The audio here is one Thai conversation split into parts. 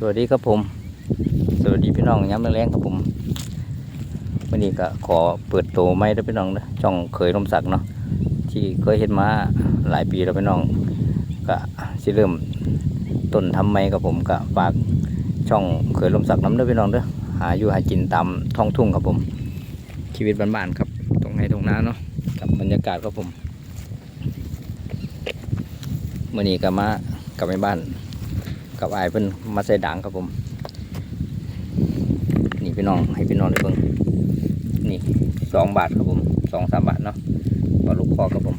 สวัสดีครับผม สวัสดีพี่น้องย้ำแรงๆครับผมวันนี้ก็ขอเปิดตัวไม่ได้อพี่น้องนะช่องเคยลมสักเนาะที่เคยเห็นมาหลายปีแล้วพี่น้องก็สิเริ่มต้นทำไม่ครับผมก็ฝากช่องเคยลมสักน้ำเด้อพี่น้องเด้อหาอยู่หากินตามท้องทุ่งครับผม ชีวิตบ้านๆครับตรงไหนตรงน้าเนาะกับบรรยากาศครับผมมื่อนี้ก็มากลับไปบ้าน กับไอ้เพิ่นมาใส่ด่างครับผม นี่พี่น้องให้พี่น้องได้เบิ่งนี่สองบาทครับผมสองสามบาทเนาะปลาลูกคอครับผม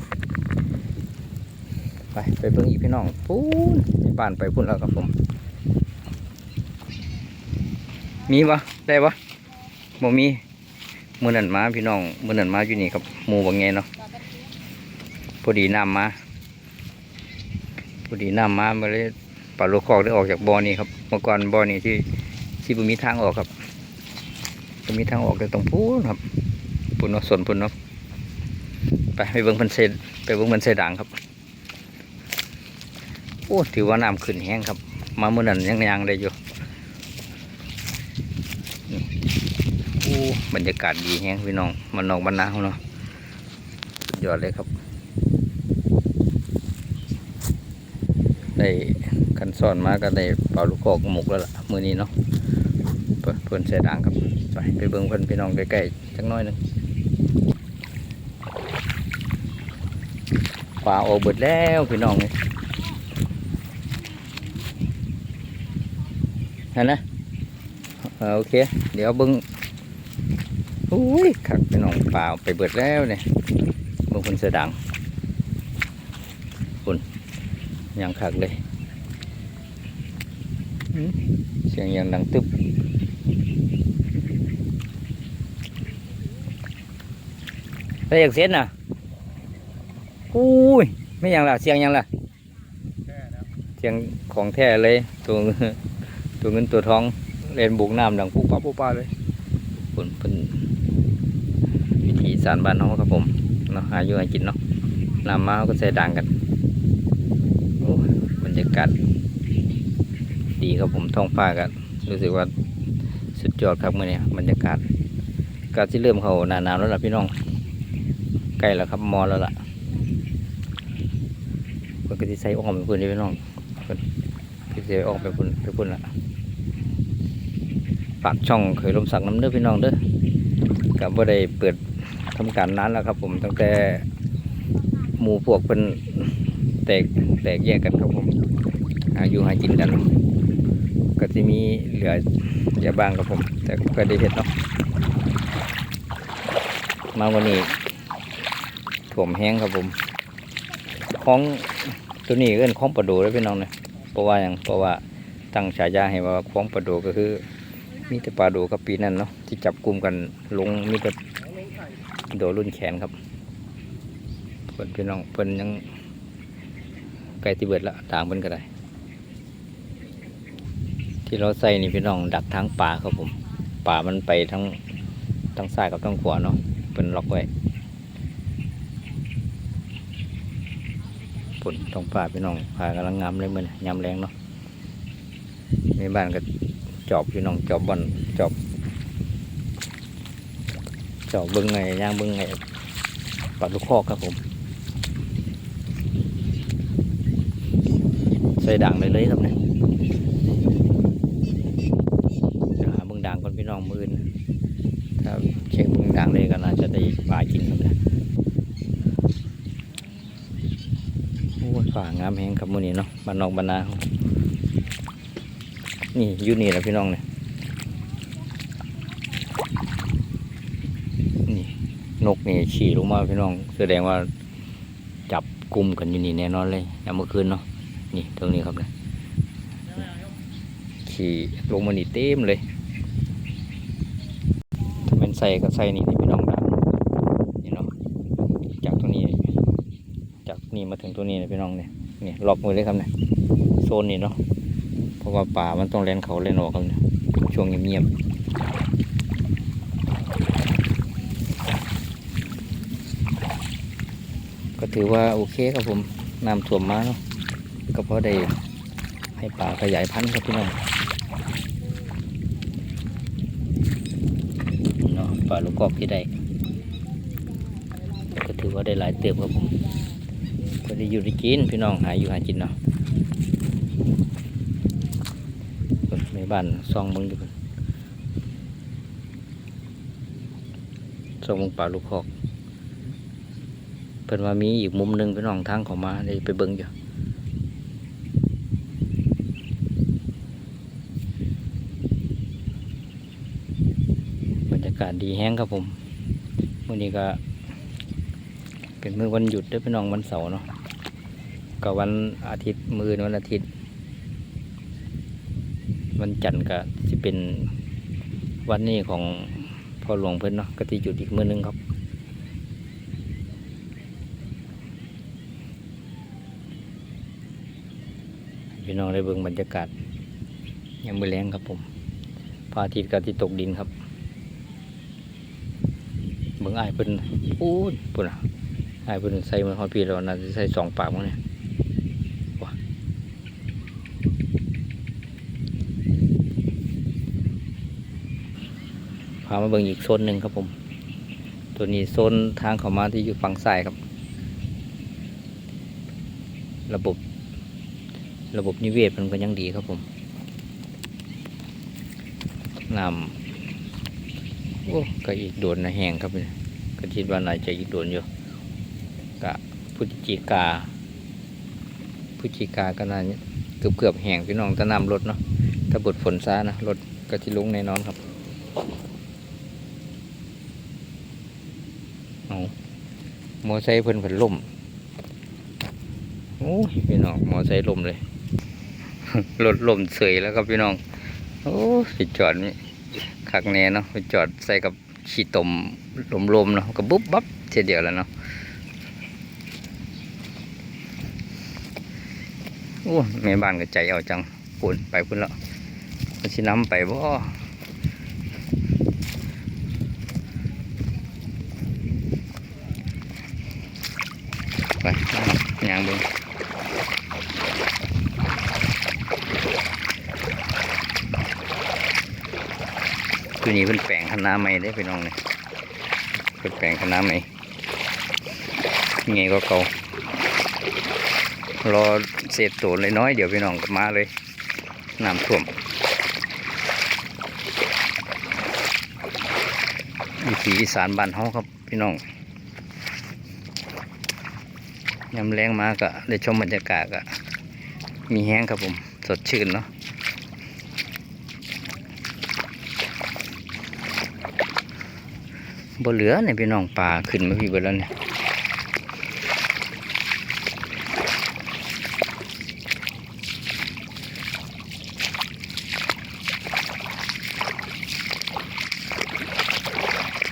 ไปไปเบิ่งอีกพี่น้องพูนในบ้านไปพุ่นแล้วครับผม มีวะได้วะบ่มีมือนันมาพี่น้องมือนันมาอยู่นี่ครับหมูบางไงเนาะพอดีน้ำมาพอดีน้ำมามาเลย ปลาลูกคอกได้ออกจากบ่อนี้ครับเมื่อก่อนบ่อนี้ที่ที่มีทางออกครับมีทางออกแต่ตรงพูนครับปุ่นเนาะส่วนปุ่นเนาะไปไปเบิ่งพันเซไปเบิ่งพันเซด่างครับโอ้ถือว่าน้ำขึ้นแห้งครับ มาเมื่อนั้นยังยังได้อยู่โอ้บรรยากาศดีแห้งพี่น้องมันนอกบ้านนาเขาเนาะยอดเลยครับได้ คันซ่อนมาก็ได้เป่าลูกคอกหมกแล้วล่ะมือนี้เนาะเพิ่อนเพิ่นใส่ด่างครับไปไปเบิ่งเพิ่อนพี่น้องใกล้ๆจักน้อยหนึงปลาออเบิดแล้วพี่น้องนี่เห็นนะโอเค เดี๋ยวเบิ่งอุ้ยขักพี่น้องปลาไปเบิดแล้วเนี่ยเบิ่งเพิ่นใส่ด่างคุณยังขักเลย เสียงยังดังตึบไปอยากเสียนน่ะอุ้ยไม่ยังล่ะ เสียงยังล่ะ เสียงของแท้เลย ตัวเงินตัวเงินตัวทองเล่นบุกน้ำดังปุ๊บป้าปุ๊บป้าเลยผลเป็นวิธีสารบ้านน้องครับผมเนาะหาอยู่หากินเนาะน้ำมาเขาก็ใส่ด่างกัน โอ้ยบรรยากาศ ดีครับผมท้องฟ้าก็รู้สึกว่าสุดยอดครับเมื่อนี้บรรยากาศก็ที่เริ่มเขาหนาหนาวแล้วล่ะพี่น้องใกล้แล้วครับมอแล้วล่ะเพิ่นก็ที่ใส่ออมไปพุ่นนี่พี่น้องเพิ่นที่ใส่ออมไปพุ่นไปพุ่นละฝากช่องเคยลมสักน้ำเด้อพี่น้องเด้อกับว่าได้เปิดทำการนานแล้วครับ ผมตั้งแต่หมู่พวกเป็นแตกแตกแยกกันครับผมอาอยุหากินกัน ก็จะมีเหลืออย่าบ้างครับผม แต่ก็ได้เห็ดเนาะมาวันนี้ถ่วมแห้งครับผมของตัวนี้เอื้นของประโดแล้วพี่น้องเนี่ยเพราะว่าอย่างเพราะว่าตั้งฉายาให้ว่าของประโดก็คือมีแต่ปลาโดกับปีนั่นเนาะที่จับกลุ่มกันลงมีแต่โดรุ่นแขนครับเพิ่นพี่น้องเพิ่นยังใกล้ที่เบิดละต่างเพิ่นก็ได้ ที่เราใส่นี่พี่น้องดักทางป่าครับผมป่ามันไปทั้งทั้งซ้ายกับทั้งขวาเนาะเป็นล็อกไว้ฝนท้องป่าพี่น้องป่ากำลังงามเลยมันยามแรงเนาะในบ้านก็จอบพี่น้องจอบบอนจอบจอบเบิ้งไงย่างเบิ้งไงปลาลูกคอกครับผมใส่ด่างเลยเลยครับเนี่ย เดี๋ยวหาเบื้องด่างก่อ น้องมืออื่นถ้าเช็คบื้องด่างเลยก็น่าจะได้ปลากินครับนะโอ้ยป่างามแหงครับมือนี้เนาะบ้านนอกบ้านนานี่ยูนี่แหละพี่น้องเนี่ยนี่นกนี่ขี่ลงมาพี่น้อง แสดงว่าจับกลุ่มกันอยู่นี่แน่นอนเลยยามเมื่อคืนเนาะนี่ตรงนี้ครับเนี่ยขี่ลงมานี่เต็มเลย ใส่ก็ใส่นี่นี่พี่น้องดาวนี่เนาะจากตรงนี้ จากนี่มาถึงตัวนี้นะพี่น้องเนี่ยเนี่ยล็อกมือเลยครับเนี่ยโซนนี่เนาะเพราะว่าป่ามันต้องเล่นเขาเล่นออกครับเนี่ยช่วงเงียบๆก็ถือว่าโอเคครับผมน้ำท่วมมาเนาะก็พอได้ให้ป่าขยายพันธุ์ครับพี่น้อง ปลาลูกกอกที่ได้ก็ถือว่าได้หลายเติบครับผมก็ได้อยู่ได้กินพี่น้องหาอยู่หากินเนาะในบ้านซองมึงดูซองมึงปลาลูกกอกเพิ่นว่ามีอีกมุมหนึ่งพี่น้องทางเขามาได้ไปเบิ่งอยู่ บรรยากาศดีแห้งครับผมวันนี้ก็ เป็นมือวันหยุดด้วยพี่น้องวันเสาร์เนาะกับวันอาทิตย์มือวันอาทิตย์ วันจันทร์ก็จะเป็นวันนี้ของพ่อหลวงเพิ่อนเนาะก็จะหยุดอีกมือนึงครับพี่น้องได้เบิ่งบรรยากาศยังมือแรงครับผมพระอาทิตย์ก็ที่ตกดินครับ บิ่งอ้ายเพิ่นปูนปุ่นอะอ้ายเพิ่นใส่มันฮอดปีแล้วน่าจะใส่สองปากมั้งเนี่ยว้าพามาเบิ่งอีกโซนหนึ่งครับผม ตัวนี้โซนทางเข้ามาที่อยู่ฝั่งซ้ายครับ ระบบ ระบบนิเวศมันก็ยังดีครับผมนำโอ้ก็อีกโดนนะแหงครับเนี่ย ก็คิดว่าน่าจะอีกโดนอยู่กะพฤศจิกาพฤศจิกาก็น่าเกือบเกือบแห้งพี่น้องถ้าน้ำลดเนาะถ้าบดฝนซานะรถก็ที่ลุงแน่นอนครับเอามอไซเพิ่นเพิ่นล่มโอ้ยพี่น้องมอไซค์ล่มเลยรถล่มเสยแล้วครับพี่น้อง โอ้ไปจอดนี่คักแน่เนาะไปจอดใส่กับ ขี้ตมลมๆเนาะก็บุ๊บบับเทีเดียวแล้วเนาะโอ้แม่บ้านก็ใจเอาจังปุ่นไปพุ่นแล้วมันสิน้ำไปบ่ไปยางเบิ่ง ตัวนี้เพิ่นแปลงคณะใหม่ได้พี่น้องเนี่ยเพิ่นแปลงคณะใหม่ยังไงก็เก่ารอเศษตัวเลยน้อยเดี๋ยวพี่น้องก็มาเลยน้ำท่วมวิถีอีสานบ้านเฮาครับพี่น้องยามแรงมาก็ได้ชมบรรยากาศก็มีแห้งครับผม สดชื่นเนาะ บ่เหลือเนี่ยพี่น้องปลาขึ้นมาพี่เบิดแล้วเนี่ย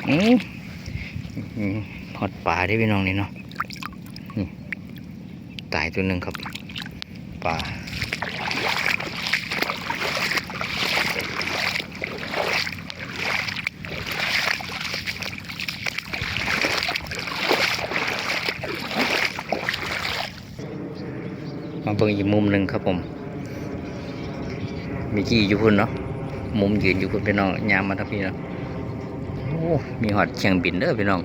อืมหอดปลาได้พี่น้องนี่เนาะตายตัวหนึ่งครับปลา เบิ่งอีกมุมหนึ่งครับผม มีกี่อยู่พุ่นเนาะ มุมยืนอยู่พุ่นพี่น้องยามมาทักพี่เนาะโอ้มีหอดเชียงบินเด้อพี่น้อง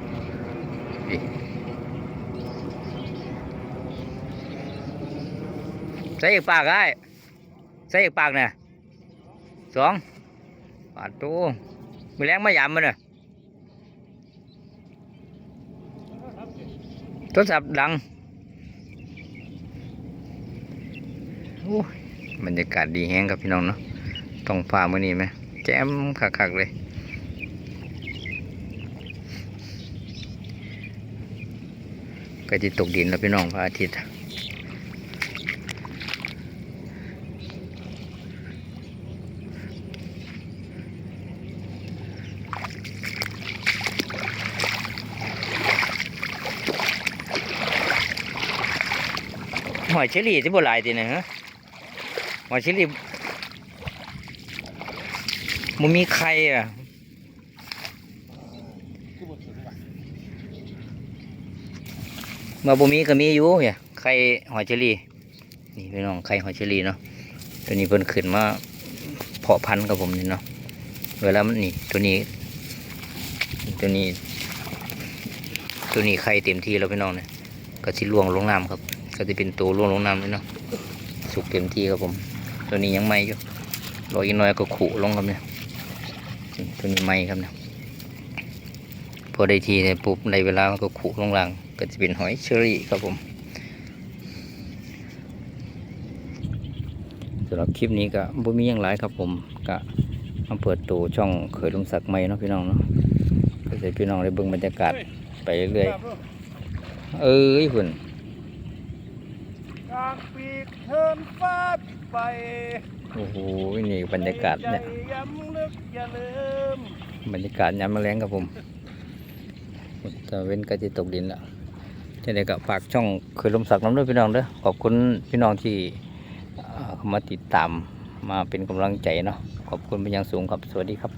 ใส่อีกปากได้ใส่อีกปากเนี่ยสองปาดตู้มีแรงไมายามมันเนี่ยโทรศัพท์ดัง โอ้ย บรรยากาศดีแห้งครับพี่น้องเนาะต้องฟ้ามื่อนี้ไหมแจ่มคักๆเลยก็จะตกดินแล้วพี่น้องพระอาทิตย์หอยเชอรี่ที่โบหลายตีนะฮะ อยเชอรี่มันมีไข่อะมาบ่มีก็มีอยู่เนี่ยไข่หอยเชอรี่นี่พี่น้องไข่หอยเชอรี่เนาะตัวนี้เพิ่นขึ้นมาเพาะพันธุ์กับผมนี่เนาะเวลามันนี่ตัวนี้ ตัวนี้ ตัวนี้ไข่เต็มที่แล้วพี่น้องเนี่ยก็สิล่วงลงน้ำครับ ก็จะเป็นตัวล่วงลงน้ำเลยเนาะสุกเต็มที่ครับผม ตัวนี้ยังไม่อยู่รออีกหน้อยก็ขู่ลงครับเนี่ยตัวนี้ไม่ครับเนี่ยพอได้ทีเนี่ยปุ๊บในเวลาก็ขู่ลงล่างก็จะเป็นหอยเชอรี่ครับผมสำหรับคลิปนี้ก็บ่มีอย่างไรครับผมก็มาเปิดตัวช่องเขยลุงศักดิ์ใหม่เนาะพี่น้องเนาะก็จะพี่น้องได้เบิ่งบรรยากาศไปเรื่อยเอ้ยหุ่นกลางปีกเทินฟ้าปิด ไปโอ้โหนี่บรรยากาศเนี่ยใจย้ำลึกอย่าลืมบรรยากาศยามแมลงครับผมตะเว้นก็จะตกดินแล้วจะได้กับฝากช่องเคยลมสักน้ำด้วยพี่น้องเด้อขอบคุณพี่น้องที่เอ่อเข้ามาติดตามมาเป็นกำลังใจเนาะขอบคุณเป็นอย่างสูงครับสวัสดีครับ